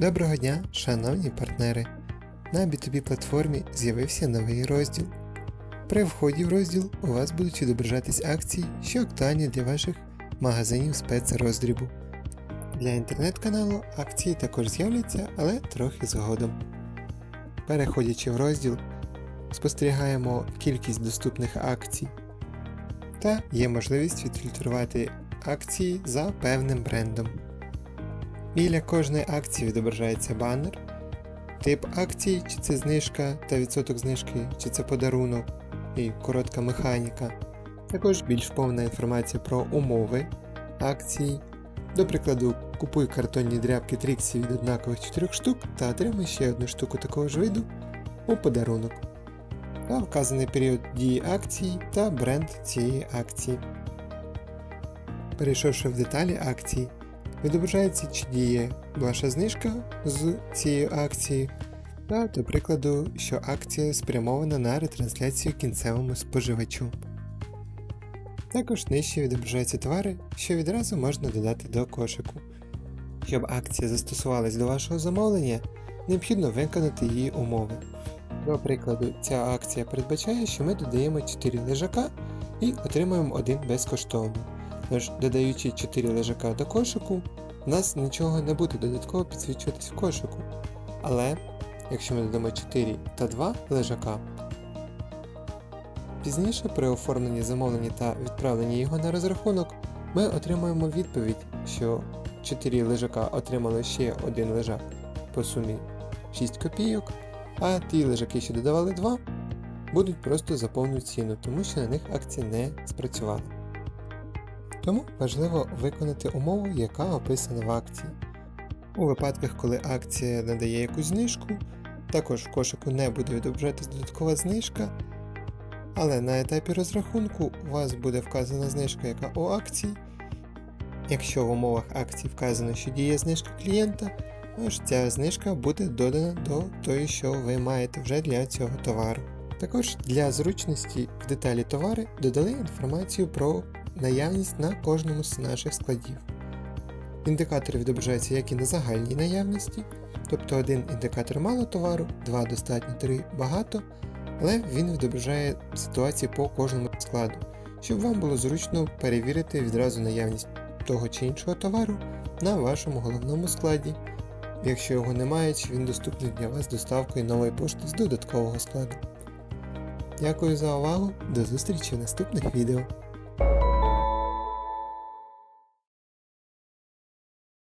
Доброго дня, шановні партнери! На B2B платформі з'явився новий розділ. При вході в розділ у вас будуть відображатись акції, що актуальні для ваших магазинів спецроздрібу. Для інтернет-каналу акції також з'являться, але трохи згодом. Переходячи в розділ, спостерігаємо кількість доступних акцій та є можливість відфільтрувати акції за певним брендом. Біля кожної акції відображається банер, тип акції, чи це знижка та відсоток знижки, чи це подарунок і коротка механіка. Також більш повна інформація про умови акції. До прикладу, купуй картонні дрябки Тріксі від однакових 4 штук та отримай ще одну штуку такого ж виду у подарунок. Та вказаний період дії акції та бренд цієї акції. Перейшовши в деталі акції, відображається, чи діє ваша знижка з цією акцією, та, до прикладу, що акція спрямована на ретрансляцію кінцевому споживачу. Також нижче відображаються товари, що відразу можна додати до кошику. Щоб акція застосувалась до вашого замовлення, необхідно виконати її умови. До прикладу, ця акція передбачає, що ми додаємо 4 лежака і отримуємо один безкоштовно. Тож, додаючи 4 лежака до кошику, у нас нічого не буде додатково підсвічуватись в кошику. Але якщо ми додамо 4 та 2 лежака, пізніше при оформленні замовлення та відправленні його на розрахунок, ми отримаємо відповідь, що 4 лежака отримали ще один лежак по сумі 6 копійок, а ті лежаки, що додавали 2, будуть просто за ціну, тому що на них акція не спрацювала. Тому важливо виконати умову, яка описана в акції. У випадках, коли акція надає якусь знижку, також в кошику не буде відображатись додаткова знижка, але на етапі розрахунку у вас буде вказана знижка, яка у акції. Якщо в умовах акції вказано, що діє знижка клієнта, тож ця знижка буде додана до тої, що ви маєте вже для цього товару. Також для зручності в деталі товари додали інформацію про наявність на кожному з наших складів. Індикатори відображаються як і на загальній наявності, тобто один індикатор мало товару, два достатньо, три багато, але він відображає ситуацію по кожному складу, щоб вам було зручно перевірити відразу наявність того чи іншого товару на вашому головному складі. Якщо його немає, чи він доступний для вас доставкою нової пошти з додаткового складу. Дякую за увагу, до зустрічі в наступних відео.